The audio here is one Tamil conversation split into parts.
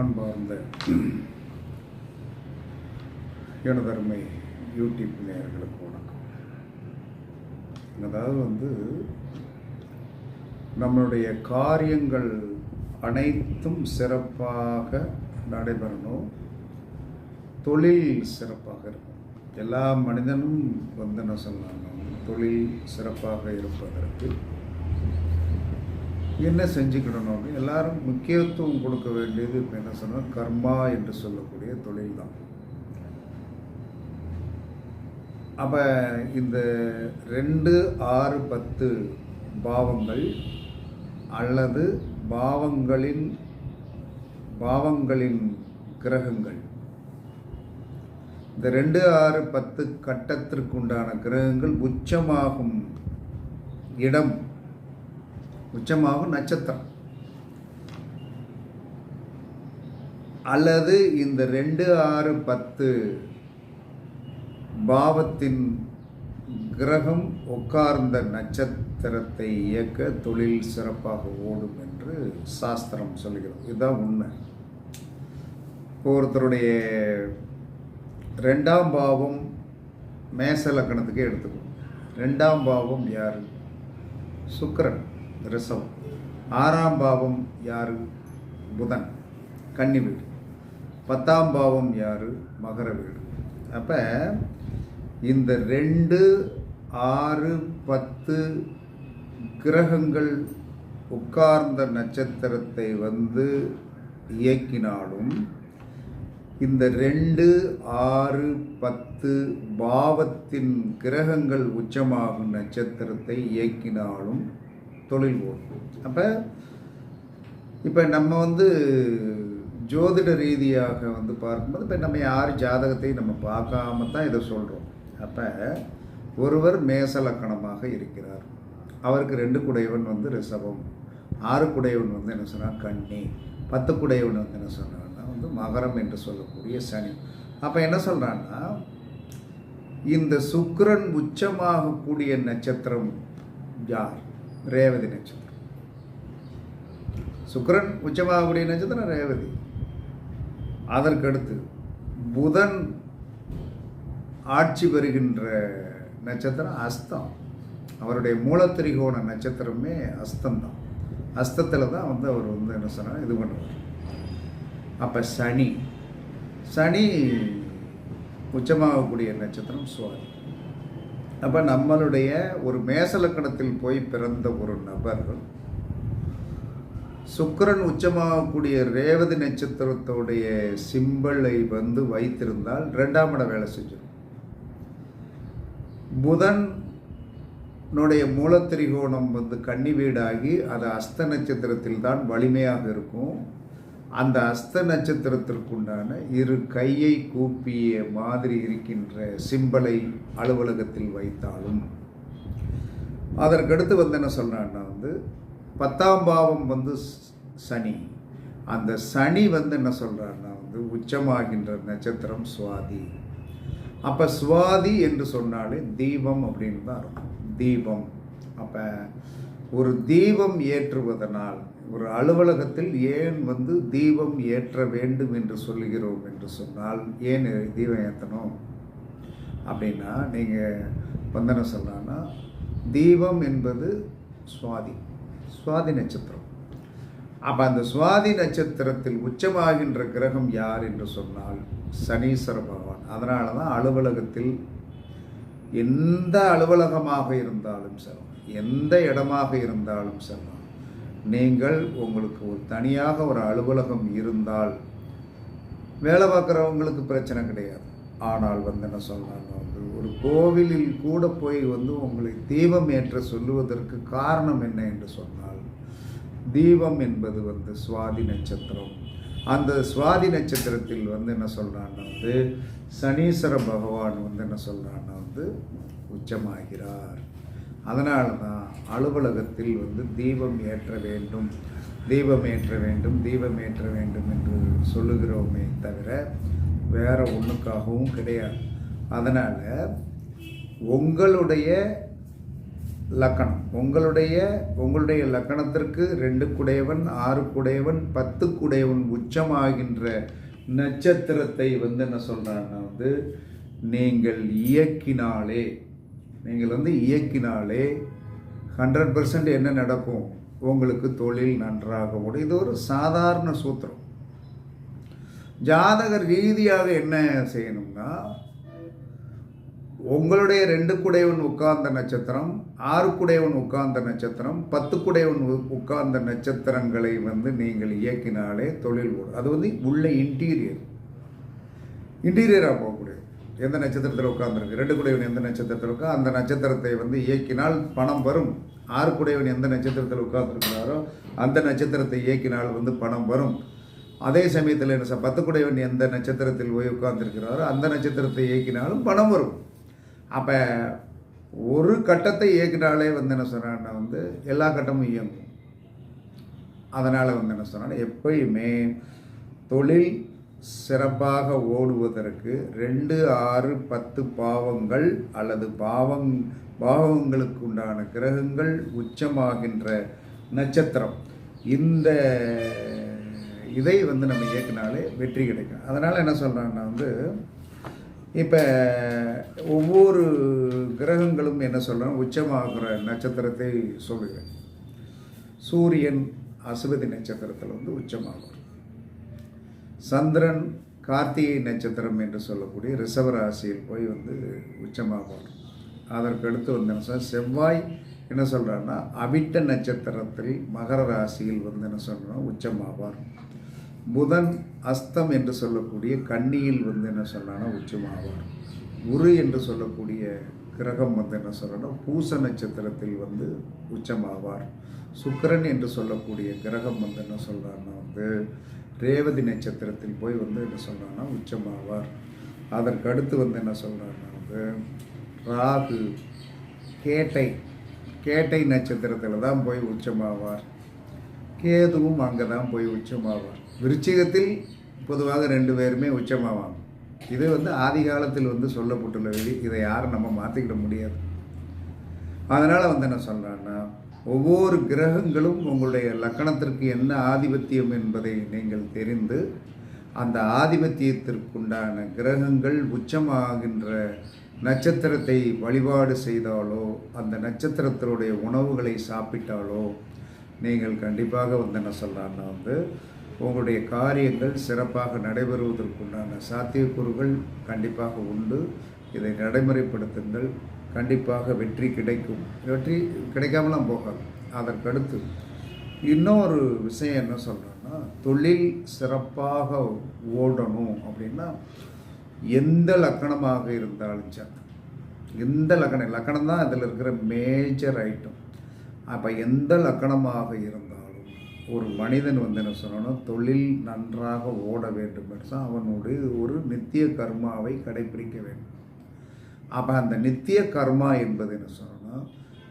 அன்பார்ந்த எனதருமை யூடியூப் நேயர்களுக்கு வணக்கம். அதாவது வந்து நம்மளுடைய காரியங்கள் அனைத்தும் சிறப்பாக நடைபெறணும். தொழில் சிறப்பாக இருக்கும். எல்லா மனிதனும் வந்து என்ன சொல்லலாம் தொழில் சிறப்பாக இருப்பதற்கு என்ன செஞ்சுக்கிடணும் எல்லாரும் முக்கியத்துவம் கொடுக்க வேண்டியது இப்போ என்ன சொன்னால் கர்மா என்று சொல்லக்கூடிய தொழில் தான் அப்போ இந்த ரெண்டு ஆறு பத்து பாவங்கள் அல்லது பாவங்களின் பாவங்களின் கிரகங்கள். இந்த ரெண்டு ஆறு பத்து கட்டத்திற்குண்டான கிரகங்கள் உச்சமாகும் இடம் உச்சமாகும் நட்சத்திரம். அல்லது இந்த ரெண்டு ஆறு பத்து பாவத்தின் கிரகம் உட்கார்ந்த நட்சத்திரத்தை இயக்க தொழில் சிறப்பாக ஓடும் என்று சாஸ்திரம் சொல்கிறது. இதுதான் உண்மை. இப்போ ஒருத்தருடைய ரெண்டாம் பாவம் மேச லக்கணத்துக்கே எடுத்துக்கும் ரெண்டாம் பாவம் யார்? சுக்கரன். ரிசவ் ஆறாம் பாவம் யார்? புதன். கன்னி வீடு. பத்தாம் பாவம் யார்? மகர வீடு. அப்போ இந்த ரெண்டு ஆறு பத்து கிரகங்கள் உட்கார்ந்த நட்சத்திரத்தை வந்து இயக்கினாலும் இந்த ரெண்டு ஆறு பத்து பாவத்தின் கிரகங்கள் உச்சமாகும் நட்சத்திரத்தை இயக்கினாலும் தொழில் ஓடும் அப்போ இப்போ நம்ம வந்து ஜோதிட ரீதியாக வந்து பார்க்கும்போது இப்போ நம்ம யார் ஜாதகத்தையும் நம்ம பார்க்காம தான் இதை சொல்கிறோம் அப்போ ஒருவர் மேசலக்கணமாக இருக்கிறார். அவருக்கு ரெண்டு குடையவன் வந்து ரிசவம் ஆறு குடையவன் வந்து என்ன சொன்னால் கண்ணி பத்து குடையவன் வந்து என்ன சொன்னான்னா வந்து மகரம் என்று சொல்லக்கூடிய சனி. அப்போ என்ன சொல்கிறான்னா இந்த சுக்கரன் உச்சமாகக்கூடிய நட்சத்திரம் யார்? ரேவதி நட்சத்திரம். சுக்ரன் உச்சமாகக்கூடிய நட்சத்திரம் ரேவதி. அதற்கடுத்து புதன் ஆட்சி பெறுகின்ற நட்சத்திரம் அஸ்தம். அவருடைய மூலத்திரிகோண நட்சத்திரமே அஸ்தம் தான். அஸ்தத்தில் தான் வந்து அவர் வந்து என்ன சொன்னால் இது பண்ணுவார். அப்போ சனி. சனி உச்சமாகக்கூடிய நட்சத்திரம் சுவாதி. அப்போ நம்மளுடைய ஒரு மேசலக்கணத்தில் போய் பிறந்த ஒரு நபர் சுக்கிரன் உச்சமாகக்கூடிய ரேவதி நட்சத்திரத்தோடைய சிம்பலை வந்து வைத்திருந்தால் ரெண்டாம் இடம் வேலை செஞ்சிடும். புதனுடைய மூலத்திரிகோணம் வந்து கன்னி வீடாகி அது அஸ்த நட்சத்திரத்தில் தான் வலிமையாக இருக்கும். அந்த அஸ்த நட்சத்திரத்திற்குண்டான இரு கையை கூப்பிய மாதிரி இருக்கின்ற சிம்பலை அலுவலகத்தில் வைத்தாலும். அதற்கடுத்து வந்து என்ன சொல்கிறான்னா வந்து பத்தாம் பாவம் வந்து சனி. அந்த சனி வந்து என்ன சொல்கிறான்னா வந்து உச்சமாகின்ற நட்சத்திரம் சுவாதி. அப்போ சுவாதி என்று சொன்னாலே தீபம் அப்படின்னு தான் இருக்கும் தீபம். அப்போ ஒரு தீபம் ஏற்றுவதனால் ஒரு அலுவலகத்தில் ஏன் வந்து தீபம் ஏற்ற வேண்டும் என்று சொல்லுகிறோம் என்று சொன்னால் ஏன் தீபம் ஏற்றணும் அப்படின்னா நீங்கள் வந்தன சொல்லலாம்னா தீபம் என்பது சுவாதி சுவாதி நட்சத்திரம். அப்போ அந்த சுவாதி நட்சத்திரத்தில் உச்சமாகின்ற கிரகம் யார் என்று சொன்னால் சனீஸ்வர பகவான். அதனால தான் அலுவலகத்தில் எந்த அலுவலகமாக இருந்தாலும் சரி எந்த இடமாக இருந்தாலும் சரி நீங்கள் உங்களுக்கு ஒரு தனியாக ஒரு அலுவலகம் இருந்தால் வேலை பார்க்குறவங்களுக்கு பிரச்சனை கிடையாது. ஆனால் வந்து என்ன சொன்னாங்க வந்து ஒரு கோவிலில் கூட போய் வந்து உங்களை தீபம் ஏற்ற சொல்லுவதற்கு காரணம் என்ன என்று சொன்னால் தீபம் என்பது வந்து சுவாதி நட்சத்திரம். அந்த சுவாதி நட்சத்திரத்தில் வந்து என்ன சொல்கிறான்னா வந்து சனீஸ்வர பகவான் வந்து என்ன சொல்கிறான்னா வந்து உச்சமாகிறார். அதனால தான் அலுவலகத்தில் வந்து தீபம் ஏற்ற வேண்டும். தீபம் ஏற்ற வேண்டும் தீபம் ஏற்ற வேண்டும் என்று சொல்லுகிறோமே தவிர வேறு ஒன்றுக்காகவும் கிடையாது. அதனால் உங்களுடைய லக்கணம் உங்களுடைய உங்களுடைய லக்கணத்திற்கு ரெண்டு குடையவன் ஆறு குடையவன் பத்து குடையவன் உச்சமாகின்ற நட்சத்திரத்தை வந்து என்ன சொல்கிறாங்கன்னா வந்து நீங்கள் இயக்கினாலே நீங்கள் வந்து இயக்கினாலே ஹண்ட்ரட் பர்சன்ட் என்ன நடக்கும்? உங்களுக்கு தொழில் நன்றாக ஓடும் இது ஒரு சாதாரண சூத்திரம். ஜாதக ரீதியாக என்ன செய்யணும்னா உங்களுடைய ரெண்டு குடையவன் உட்கார்ந்த நட்சத்திரம் ஆறு குடையவன் உட்கார்ந்த நட்சத்திரம் பத்து குடையவன் உட்கார்ந்த நட்சத்திரங்களை வந்து நீங்கள் இயக்கினாலே தொழில் ஓடும். அது வந்து உள்ள இன்டீரியர் இன்டீரியராக போகக்கூடியது. எந்த நட்சத்திரத்தில் உட்காந்துருக்கு ரெண்டு குடையவன் எந்த நட்சத்திரத்தில் இருக்கோ அந்த நட்சத்திரத்தை வந்து இயக்கினால் பணம் வரும். ஆறு குடையவன் எந்த நட்சத்திரத்தில் உட்கார்ந்துருக்கிறாரோ அந்த நட்சத்திரத்தை இயக்கினால் வந்து பணம் வரும். அதே சமயத்தில் என்ன சார் பத்து குடையவன் எந்த நட்சத்திரத்தில் போய் உட்கார்ந்துருக்கிறாரோ அந்த நட்சத்திரத்தை இயக்கினாலும் பணம் வரும். அப்போ ஒரு கட்டத்தை இயக்கினாலே வந்து என்ன சொன்னான்னா வந்து எல்லா கட்டமும் இயங்கும். அதனால் வந்து என்ன சொன்னால் எப்பயுமே தொழில் சிறப்பாக ஓடுவதற்கு ரெண்டு ஆறு பத்து பாவங்கள் அல்லது பாவங் பாவங்களுக்கு உண்டான கிரகங்கள் உச்சமாகின்ற நட்சத்திரம். இந்த இதை வந்து நம்ம இயக்கினாலே வெற்றி கிடைக்கும். அதனால் என்ன சொல்கிறாங்கன்னா வந்து இப்போ ஒவ்வொரு கிரகங்களும் என்ன சொல்கிறோம் உச்சமாகிற நட்சத்திரத்தை சொல்லுகிறேன் சூரியன் அசுவதி நட்சத்திரத்தில் வந்து உச்சமாகும். சந்திரன் கார்த்திகை நட்சத்திரம் என்று சொல்லக்கூடிய ரிஷப ராசியில் போய் வந்து உச்சமாகும். அதற்கு அடுத்து வந்து என்ன சொல்ற- செவ்வாய் என்ன சொல்கிறான்னா அவிட்ட நட்சத்திரத்தில் மகர ராசியில் வந்து என்ன சொல்கிறோம் உச்சமாவார். புதன் அஸ்தம் என்று சொல்லக்கூடிய கன்னியில் வந்து என்ன சொல்றான்னா உச்சமாவார். குரு என்று சொல்லக்கூடிய கிரகம் வந்து என்ன சொல்லணும்? பூச நட்சத்திரத்தில் வந்து உச்சமாவார். சுக்கிரன் என்று சொல்லக்கூடிய கிரகம் வந்து என்ன சொல்கிறான்னா வந்து ரேவதி நட்சத்திரத்தில் போய் வந்து என்ன சொல்கிறான்னா உச்சமாவார். அதற்கு அடுத்து வந்து என்ன சொல்கிறான்னா வந்து ராகு கேட்டை கேட்டை நட்சத்திரத்தில் தான் போய் உச்சமாவார். கேதுவும் அங்கே தான் போய் உச்சமாவார். விருச்சிகத்தில் பொதுவாக ரெண்டு பேருமே உச்சமாவாங்க. இது வந்து ஆதி காலத்தில் வந்து சொல்லப்பட்டுள்ள விதி இதை யாரும் நம்ம மாற்றிக்கிட முடியாது. அதனால் வந்து என்ன சொல்கிறேன்னா ஒவ்வொரு கிரகங்களும் உங்களுடைய லக்கணத்திற்கு என்ன ஆதிபத்தியம் என்பதை நீங்கள் தெரிந்து அந்த ஆதிபத்தியத்திற்குண்டான கிரகங்கள் உச்சமாகின்ற நட்சத்திரத்தை வழிபாடு செய்தாலோ அந்த நட்சத்திரத்தினுடைய உணவுகளை சாப்பிட்டாலோ நீங்கள் கண்டிப்பாக வந்து என்ன சொல்லலாம்னா வந்து உங்களுடைய காரியங்கள் சிறப்பாக நடைபெறுவதற்குண்டான சாத்தியக்கூறுகள் கண்டிப்பாக உண்டு. இதை நடைமுறைப்படுத்துங்கள். கண்டிப்பாக வெற்றி கிடைக்கும். வெற்றி கிடைக்காமலாம் போகாது. அதற்கடுத்து இன்னொரு விஷயம் என்ன சொல்கிறேன்னா தொழில் சிறப்பாக ஓடணும் அப்படின்னா எந்த லக்கணமாக இருந்தாலும் சரி. எந்த லக்கணம்? லக்கணம் தான் அதில் இருக்கிற மேஜர் ஐட்டம் அப்போ எந்த லக்கணமாக இருந்தாலும் ஒரு மனிதன் வந்து என்ன சொல்லணும் தொழில் நன்றாக ஓட வேண்டும் என்றால் அவனுடைய ஒரு நித்திய கர்மாவை கடைபிடிக்க வேண்டும். அப்போ அந்த நித்திய கர்மா என்பது என்ன சொல்லணும்னா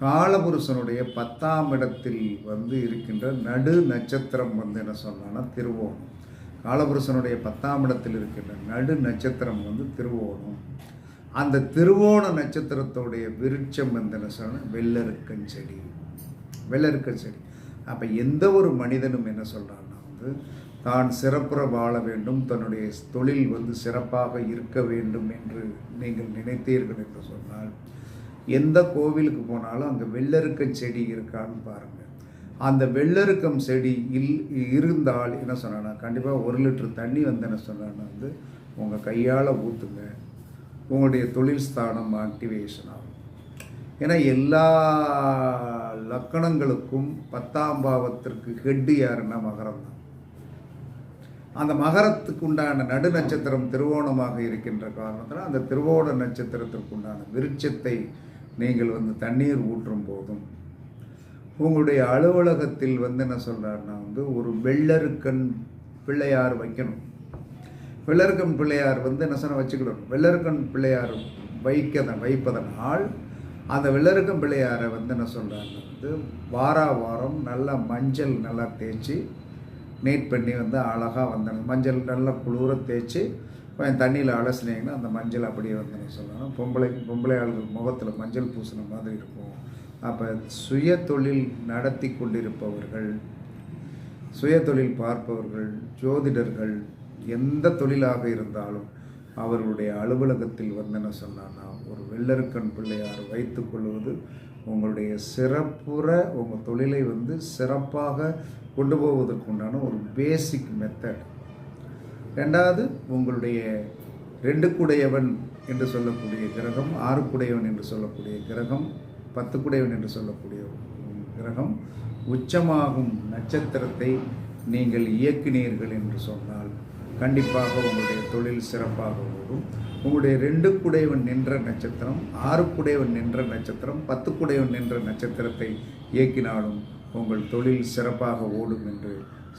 காலபுருஷனுடைய பத்தாம் இடத்தில் வந்து இருக்கின்ற நடு நட்சத்திரம் வந்து என்ன சொல்லணும்னா திருவோணம். காலபுருஷனுடைய பத்தாம் இடத்தில் இருக்கின்ற நடு நட்சத்திரம் வந்து திருவோணம். அந்த திருவோண நட்சத்திரத்துடைய விருட்சம் வந்து என்ன சொல்லணும் வெள்ளருக்கன் செடி. வெள்ளருக்கன் செடி. அப்போ எந்த ஒரு மனிதனும் என்ன சொல்கிறான்னா வந்து தான் சிறப்புற வாழ வேண்டும் தன்னுடைய தொழில் வந்து சிறப்பாக இருக்க வேண்டும் என்று நீங்கள் நினைத்தீர்கள் என்று சொன்னால் எந்த கோவிலுக்கு போனாலும் அங்கே வெள்ளருக்கம் செடி இருக்கான்னு பாருங்கள் அந்த வெள்ளருக்கம் செடி இல் இருந்தால் என்ன சொன்னான்னா கண்டிப்பாக ஒரு லிட்டர் தண்ணி வந்து என்ன சொன்னான்னா வந்து உங்கள் கையால் ஊற்றுங்க உங்களுடைய தொழில் ஸ்தானம் ஆக்டிவேஷன் ஆகும். ஏன்னா எல்லா லக்கணங்களுக்கும் பத்தாம் பாவத்திற்கு ஹெட்டு யாருன்னா மகரம் தான். அந்த மகரத்துக்கு உண்டான நடு நட்சத்திரம் திருவோணமாக இருக்கின்ற காரணத்தில் அந்த திருவோண நட்சத்திரத்திற்கு உண்டான விருட்சத்தை நீங்கள் வந்து தண்ணீர் ஊற்றும் போதும். உங்களுடைய அலுவலகத்தில் வந்து என்ன சொல்கிறாருன்னா வந்து ஒரு வெள்ளருக்கண் பிள்ளையார் வைக்கணும். வெள்ளருக்கண் பிள்ளையார் வந்து என்ன சொன்ன வச்சுக்கிடணும் வெள்ளருக்கண் பிள்ளையார் வைக்கதன் வைப்பதனால் அந்த வெள்ளருக்கும் பிள்ளையாரை வந்து என்ன சொல்கிறாங்க வந்து வாரா வாரம் நல்லா மஞ்சள் நல்லா தேய்ச்சி நீட் பண்ணி வந்து அழகாக வந்து மஞ்சள் நல்லா குளிர தேய்ச்சி கொஞ்சம் தண்ணியில் அலசினீங்கன்னா அந்த மஞ்சள் அப்படியே வந்து என்ன சொல்லணும் பொம்பளை பொம்பளை ஆளுகள் முகத்தில் மஞ்சள் பூசின மாதிரி இருக்கும். அப்போ சுய தொழில் நடத்தி கொண்டிருப்பவர்கள் சுய தொழில் பார்ப்பவர்கள் ஜோதிடர்கள் எந்த தொழிலாக இருந்தாலும் அவர்களுடைய அலுவலகத்தில் வந்தன சொன்னான்னா ஒரு வெள்ளருக்கன் பிள்ளையார் வைத்து கொள்வது உங்களுடைய சிறப்புற உங்கள் தொழிலை வந்து சிறப்பாக கொண்டு போவதற்கு உண்டான ஒரு பேசிக் மெத்தட் ரெண்டாவது உங்களுடைய ரெண்டுக்குடையவன் என்று சொல்லக்கூடிய கிரகம் ஆறுக்குடையவன் என்று சொல்லக்கூடிய கிரகம் பத்துக்குடையவன் என்று சொல்லக்கூடிய கிரகம் உச்சமாகும் நட்சத்திரத்தை நீங்கள் இயக்கினீர்கள் என்று சொன்னால் கண்டிப்பாக உங்களுடைய தொழில் சிறப்பாக ஓடும். உங்களுடைய ரெண்டு குடையவன் நின்ற நட்சத்திரம் ஆறு குடைவன் நின்ற நட்சத்திரம் பத்து குடையவன் நின்ற நட்சத்திரத்தை இயக்கினாலும் உங்கள் தொழில் சிறப்பாக ஓடும் என்று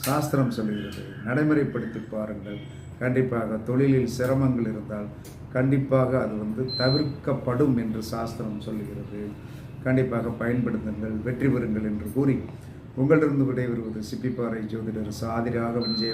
சாஸ்திரம் சொல்கிறது. நடைமுறைப்படுத்தி பாருங்கள். கண்டிப்பாக தொழிலில் சிரமங்கள் இருந்தால் கண்டிப்பாக அது வந்து தவிர்க்கப்படும் என்று சாஸ்திரம் சொல்கிறது. கண்டிப்பாக பயன்படுத்துங்கள் வெற்றி பெறுங்கள் என்று கூறி உங்களிடம் விடைபெறுவது சிப்பிப்பாறை ஜோதிடர் சாதிராகவன் ஜெய